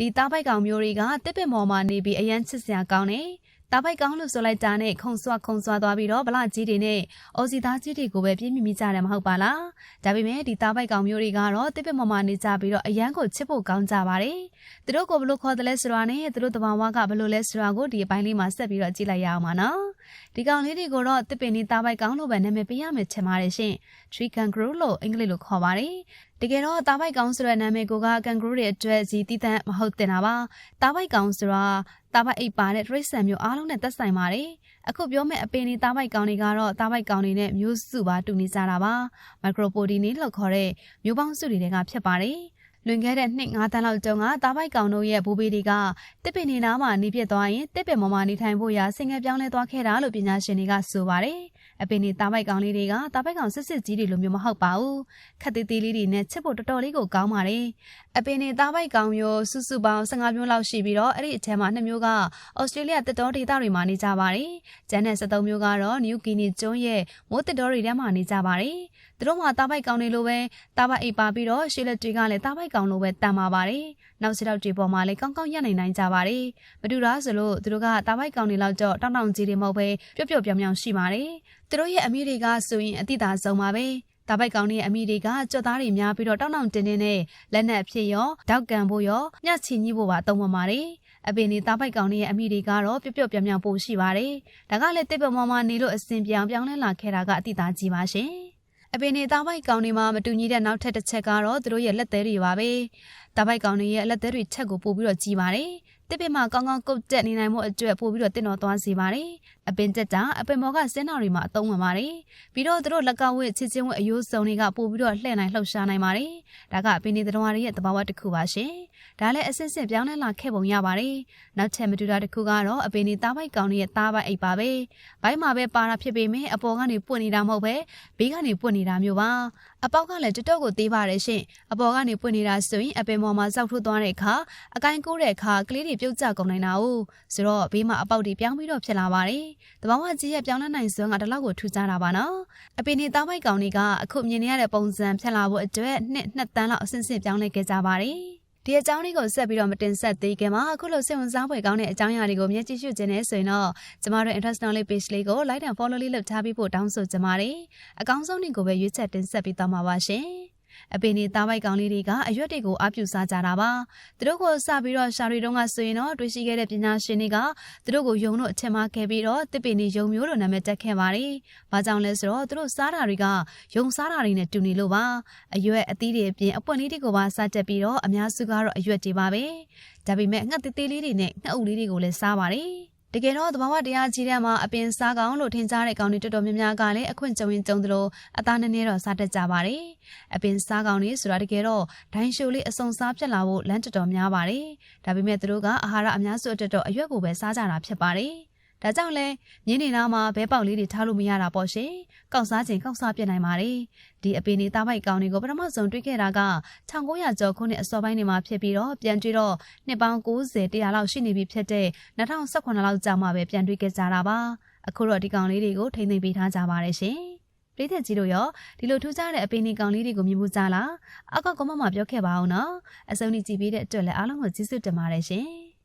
ဒီသားပိုက်ကောင်မျိုးတွေကတစ်ပင်ပေါ်မှာနေပြီးအရန်ချစ်စရာကောင်းတယ်သားပိုက်ကောင်လို့ဆိုလိုက်တာနဲ့ခုံဆွခုံဆွသွားပြီးတော့ဗလာကြီးတွေနဲ့အော်စီသားကြီးတွေကိုပဲပြင်းမိမိကြတယ်မဟုတ်ပါလားဒါပေမဲ့ဒီသားပိုက်ကောင်မျိုးတွေကတော့တစ်ပင်ပေါ်မှာနေကြပြီးတော့အရန်ကိုချစ်ဖို့ကောင်းကြပါတယ်သူတို့ကိုဘလို့ခေါ်တယ်လဲဆိုတာနဲ့သူတို့တဘာဝကဘလို့လဲဆိုတာကိုဒီအပိုင်းလေးမှာဆက်ပြီးတော့ကြည့်လိုက်ရအောင်ပါနော် ဒီကောင်လေးတွေကိုတော့တစ်ပင်လေးသားပိုက်ကောင်လို့ပဲနာမည်ပေးရမယ်ချင်ပါတယ်ရှင် tree kangaroo လို့အင်္ဂလိပ်လိုခေါ်ပါတယ်တကယ်တော့တာပိုက်ကောင်ဆိုတဲ့နာမည်ကိုကကန်ဂရူးတွေအတွက်စီတည်တံ့မဟုတ်တင်တာပါတာပိုက်ကောင်ဆိုတာတာပိုက်အိပ်ပါတဲ့တရိတ်ဆန်မျိုးအားလုံးနဲ့သက်ဆိုင်ပါတယ်အခုပြောမယ့်အပင်ဒီတာပိုက်ကောင်တွေကတော့တာပိုက်ကောင်တွေနဲ့မျိုးစုပါတူနေကြတာပါမိုက်ခရိုပိုဒီနီလို့ခေါ်တဲ့မျိုးပေါင်းစုတွေကဖြစ်ပါတယ် လွန်ခဲ့တဲ့နှစ်9တန်းလောက်တုန်းကတာပိုက်ကောင်တို့ရဲ့ဘူဘေးတွေကတစ်ပင်နေနားမှာနေပြစ်သွားရင်တစ်ပင်ပေါ်မှာနေထိုင်ဖို့ရာဆင်ငယ်ပြောင်းလဲသွားခဲ့တာလို့ပညာရှင်တွေကဆိုပါတယ် အပင်ဒီတာပိုက်ကောင်လေးတွေကတာပိုက်ကောင်စစ်စစ်ကြီးတွေလိုမျိုးမဟုတ်ပါဘူးခက်သေးသေးလေးတွေနဲ့ချစ်ဖို့တော်တော်လေးကိုကောင်းပါတယ်အပင်ဒီတာပိုက်ကောင်မျိုးစုစုပေါင်း15မျိုးလောက်ရှိပြီးတော့အဲ့ဒီအထက်မှာ2မျိုးကဩစတြေးလျတစ်တော်ဒေသတွေမှာနေကြပါတယ်ကျန်တဲ့73မျိုးကတော့နယူးဂီနီကျွန်းရဲ့မိုးတစ်တော်တွေထဲမှာနေကြပါတယ်သူတို့မှတာပိုက်ကောင်တွေလိုပဲတာပိုက်အိပ်ပါပြီးတော့ရှေးလက်တွေကလည်းတာပိုက်ကောင်လိုပဲတန်ပါပါတယ်နောက်စတော့တွေပေါ်မှာလည်းကောင်းကောင်းရနိုင်နိုင်ကြပါတယ်မတူတာဆိုလို့သူတို့ကတာပိုက်ကောင်တွေလောက်ကြော့တောင်းတောင်းကြီးတွေမဟုတ်ပဲပျော့ပျော့ပြောင်ပြောင်ရှိပါတယ်သူတို့ရဲ့အမိတွေကဆိုရင်အတိတာဆုံးပါပဲတာပိုက်ကောင်တွေအမိတွေကကြွက်သားတွေများပြီးတော့တောင်းတောင်းတင်းတင်းနဲ့လက်နက်ဖြစ်ရောတောက်ကန်ဖို့ရောညချီညိဖို့ပါသုံးပါပါတယ်အပင်ဒီသားပိုက်ကောင်တွေရဲ့အမိတွေကတော့ပျော့ပျော့ပြောင်ပြောင်ပို့ရှိပါတယ်ဒါကလည်းတစ်ပမောမောနေလို့အစဉ်ပြောင်ပြောင်းလဲလာခဲ့တာကအတိတာကြီးပါရှင်အပင်နေသားပိုက်ကောင်တွေမှာမတူညီတဲ့နောက်ထပ်တစ်ချက်ကတော့သူတို့ရဲ့လက်သေးတွေပါပဲ။သားပိုက်ကောင်တွေရဲ့လက်သေးတွေချက်ကိုပို့ပြီးတော့ကြီးပါတယ်။ တစ်ပင်မှာကောင်းကောင်းကုတ်တက်နေနိုင်မှုအတွက်ပို့ပြီးတော့တင်တော်သွားစေပါတယ်။အပင်တက်တာအပင်မော်ကစင်းတော်တွေမှာအသုံးဝင်ပါတယ်။ပြီးတော့သူတို့လက်ကဝဲချစ်ချင်းဝဲအယိုးစုံတွေကပို့ပြီးတော့လှည့်နိုင်လှုပ်ရှားနိုင်ပါတယ်။ဒါကအပင်နေတော်ရရဲ့သဘာဝတစ်ခုပါရှင်။ ဒါလည်းအစစ်စစ်ပြောင်းလဲလာခဲ့ပုံရပါတယ်။နောက်ထပ်မတူတာတစ်ခုကတော့အပင်နေသားပိုက်ကောင်တွေရဲ့သားပိုက်အိပ်ပါပဲ။ဘိုင်းမှာပဲပါတာဖြစ်ပေမဲ့အပေါ်ကနေပွင့်နေတာမဟုတ်ပဲဘေးကနေပွင့်နေတာမျိုးပါ။အပေါက်ကလည်းတတော့ကိုသေးပါတယ်ရှင်။အပေါ်ကနေပွင့်နေတာဆိုရင်အပင်ပေါ်မှာစောက်ထိုးသွားတဲ့အခါအကိုင်းကိုးတဲ့အခါကလေးတွေပြုတ်ကျကုန်နိုင်တာ哦။ဆိုတော့ဘေးမှာအပေါက်တွေပြောင်းပြီးတော့ဖြစ်လာပါတယ်။တဘာဝကြီးရဲ့ပြောင်းလဲနိုင်စွမ်းကတလောက်ကိုထူကြတာပါနော်။အပင်နေသားပိုက်ကောင်တွေကအခုမြင်နေရတဲ့ပုံစံဖြစ်လာဖို့အတွက်နှစ်နှစ်တန်းလောက်အဆင့်ဆင့်ပြောင်းလဲခဲ့ကြပါတယ်။ ဒီအကြောင်းလေးကိုဆက်ပြီးတော့မတင်ဆက်သေးခင်မှာအခုလိုစိတ်ဝင်စားဖွယ်ကောင်းတဲ့အကြောင်းအရာတွေကိုမျက်ကြည့်ရှုခြင်းနဲ့ဆိုရင်တော့ကျမတို့ interest knowledge page လေးကို like and follow လေးလုပ်ထားပြီးဖို့တောင်းဆိုကြပါတယ်။အကောင်းဆုံးတွေကိုပဲရွေးချက်တင်ဆက်ပြီးသွားမှာပါရှင်။ အပင်နေသားပိုက်ကောင်လေးတွေကအရွက်တွေကိုအပြူစားကြတာပါသူတို့ကိုစပြီးတော့ရှာရီတုံးကဆိုရင်တော့တွေ့ရှိခဲ့တဲ့ပညာရှင်တွေကသူတို့ကိုယုံတို့အချက်မခဲ့ပြီးတော့တစ်ပင်နေယုံမျိုးလိုနာမည်တက်ခဲ့ပါတယ်ဘာကြောင့်လဲဆိုတော့သူတို့စားတာတွေကယုံစားတာတွေနဲ့တူနေလို့ပါအရွက်အသီးတွေအပြင်အပွင့်လေးတွေကိုပါစားတက်ပြီးတော့အများစုကတော့အရွက်တွေပါပဲဒါပေမဲ့ငှက်သေးသေးလေးတွေနဲ့ငှက်အုပ်လေးတွေကိုလည်းစားပါတယ် တကယ်တော့သဘာဝတရားကြီးတဲ့မှာအပင်စားကောင်လို့ထင်ကြတဲ့ကောင်တွေတော်တော်များများကလည်းအခွင့်ကြုံရင်ကြုံသလိုအသားနည်းနည်းတော့စားတတ်ကြပါတယ်။အပင်စားကောင်တွေဆိုတာတကယ်တော့ဒိုင်းရှိုလေးအစုံစားဖြစ်လာဖို့လမ်းတော်တော်များပါတယ်။ဒါပေမဲ့သူတို့ကအာဟာရအများစုအတွက်တော့အရွက်ကိုပဲစားကြတာဖြစ်ပါတယ်။ ဒါကြောင့်လဲမြင်းနေနာမှာဘဲပေါက်လေးတွေထားလို့မရတာပေါ့ရှင်။ကောက်စားခြင်းကောက်စားပြစ်နိုင်ပါတယ်။ဒီအပင်နေသားပိုက်ကောင်တွေကိုပထမဆုံးတွေ့ခဲ့တာက1900ကျော်ခုနှစ်အစောပိုင်းတွေမှာဖြစ်ပြီးတော့ပြန်တွေ့တော့နှစ်ပေါင်း90 100လောက်ရှိနေပြီဖြစ်တဲ့2018လောက်ကြာမှပဲပြန်တွေ့ခဲ့ကြတာပါ။အခုတော့ဒီကောင်လေးတွေကိုထိမ့်သိမ့်ပေးထားကြပါတယ်ရှင်။ပြည်သက်ကြီးတို့ရောဒီလိုထူးခြားတဲ့အပင်နေကောင်လေးတွေကိုမြင်မှုကြလားအကောက်ကမမပြောခဲ့ပါအောင်နော်အစုံကြီးကြည့်ပြီးတဲ့အတွက်လည်းအားလုံးကိုကျေးဇူးတင်ပါတယ်ရှင်